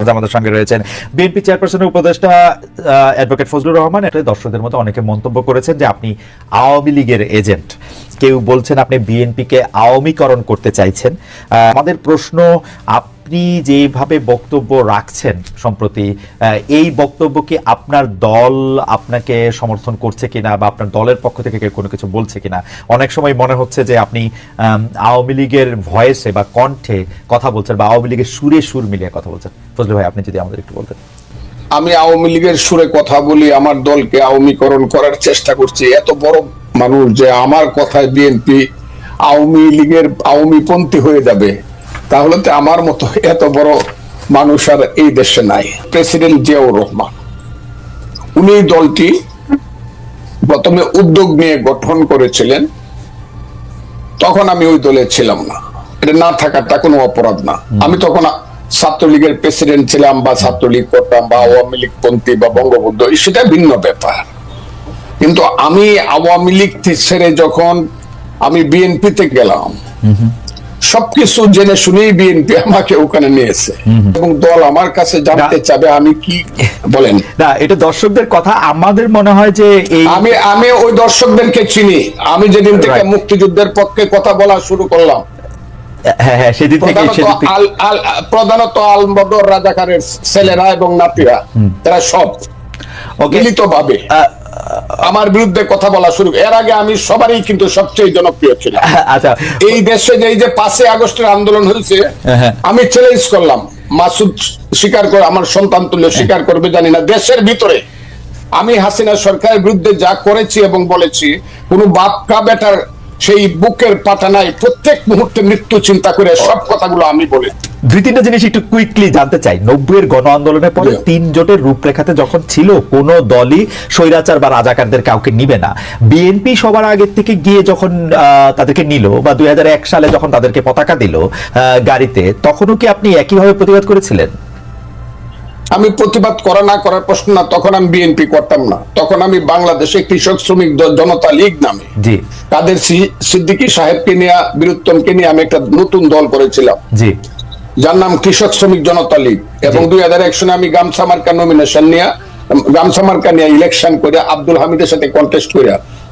আমাদের সঙ্গে রয়েছেন বিএনপি চেয়ারপারসনের উপদেষ্টা অ্যাডভোকেট ফজলুর রহমান। এটা দর্শকদের মতো অনেকে মন্তব্য করেছেন যে আপনি আওয়ামী লীগের এজেন্ট কেউ বলছেন আপনি বিএনপিকে আওয়ামীকরণ করতে চাইছেন। আমাদের প্রশ্ন আপনি যেভাবে বক্তব্য রাখছেন সম্প্রতি এই বক্তব্য কি আপনার দল আপনাকে সমর্থন করছে কিনা বা আপনার দলের পক্ষ থেকে কেউ কোনো কিছু বলছে কিনা? অনেক সময় মনে হচ্ছে যে আপনি আওয়ামী লীগের ভয়েসে বা কণ্ঠে কথা বলছেন বা আওয়ামী লীগের সুরে সুর মিলিয়ে কথা বলছেন। ফজলু ভাই, আপনি যদি আমাদের একটু বলতেন। আমি আওয়ামী লীগের সুরে কথা বলি, আমার দলকে আওয়ামীকরণ করার চেষ্টা করছি। এত বড় মানুষ যে আমার কথায় বিএনপি আওয়ামী লীগের আওয়ামীপন্থী হয়ে যাবে। তাহলে তো আমার মতো এত বড় মানুষ আর এই দেশে নাই। প্রেসিডেন্ট জিয়াউর রহমান উনি দলটি প্রথমে উদ্যোগ নিয়ে গঠন করেছিলেন তখন আমি ওই দলে ছিলাম না। এটা না থাকাটা কোনো অপরাধ না। আমি তখন ছাত্রলীগের প্রেসিডেন্ট ছিলাম বা ছাত্রলীগ করতাম বা আওয়ামী লীগ পন্থী বা বঙ্গবন্ধু সেটা ভিন্ন ব্যাপার। কিন্তু আমি আওয়ামী লীগ ছেড়ে যখন আমি বিএনপিতে গেলাম সবকিছু জেনে শুনেই বিএনপি আমাকে ওখানে নিয়েছে এবং দল আমার কাছে জানতে চাবে আমি কি বলেন? না এটা দর্শকদের কথা আমাদের মনে হয় যে এই আমি আমি ওই দর্শকদেরকে চিনি। আমি যেদিন থেকে মুক্তিযুদ্ধের পক্ষে কথা বলা শুরু করলাম। হ্যাঁ হ্যাঁ সেদিন থেকে প্রধানত আল আল প্রধানত আলবদর রাজাকারের ছেলেরা এবং নাতিরা এরা সব ওকে মিলিত ভাবে আমার বিরুদ্ধে কথা বলা শুরু। এর আগে আমি সবারই কিন্তু সবচেয়ে জনপ্রিয় ছিলাম। আচ্ছা। এই দেশে যে এই যে পাঁচে আগস্টের আন্দোলন হয়েছে হ্যাঁ। আমি চ্যালেঞ্জ করলাম। মাসুদ স্বীকার করে আমার সন্তান তুলে স্বীকার করবে জানি না। দেশের ভিতরে আমি হাসিনা সরকারের বিরুদ্ধে যা করেছি এবং বলেছি কোন বাপকা বেটার সেই বুকের পাটা নাই প্রত্যেক মুহূর্তে মৃত্যু চিন্তা করে সব কথাগুলো আমি বলে। দুই তিনটা জিনিস একটু কুইকলি জানতে চাই। নব্বইয়ের গণ আন্দোলনের পরে তিন জোটের রূপরেখাতে যখন ছিল কোন দলই স্বৈরাচার বা রাজাকারদের কাউকে নিবে না বিএনপি সবার আগের থেকে গিয়ে যখন আহ, তাদেরকে নিল বা দুই হাজার এক সালে যখন তাদেরকে পতাকা দিল গাড়িতে তখনও কি আপনি একইভাবে প্রতিবাদ করেছিলেন? আমি প্রতিবাদ করা না করার প্রশ্ন না তখন আমি বিএনপি করতাম না। তখন আমি বাংলাদেশে কৃষক শ্রমিক জনতা লীগ নামে। কাদের সিদ্দিকী সাহেবকে নিয়ে বীরুত্তমকে নিয়ে আমি একটা নতুন দল করেছিলাম। জি। যার নাম কৃষক শ্রমিক জনতা লীগ। এবং দুই হাজার এক সনে আমি গামছা মার্কা নমিনেশন নিয়ে গামছা মার্কা নিয়ে ইলেকশন করে আব্দুল হামিদের সাথে কন্টেস্ট করে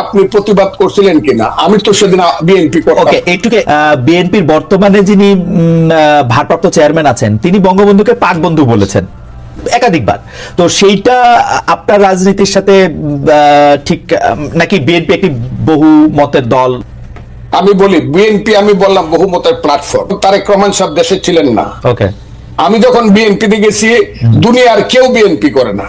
আপনি প্রতিবাদ করছিলেন কিনা? আমি তো সেদিন বিএনপি ওকে একটুকে বিএনপির বর্তমানে যিনি ভারপ্রাপ্ত চেয়ারম্যান আছেন তিনি বঙ্গবন্ধুকে পাক বন্ধু বলেছেন। একাধিকবার। তো সেইটা আপনার রাজনীতির সাথে ঠিক নাকি বিএনপি একটি বহু মতের দল? আমি বলি বিএনপি আমি বললাম বহুমতের প্ল্যাটফর্ম তারেক রহমান সব দেশে ছিলেন না। ওকে। আমি যখন বিএনপি তে গেছি দুনিয়ার কেউ বিএনপি করে না।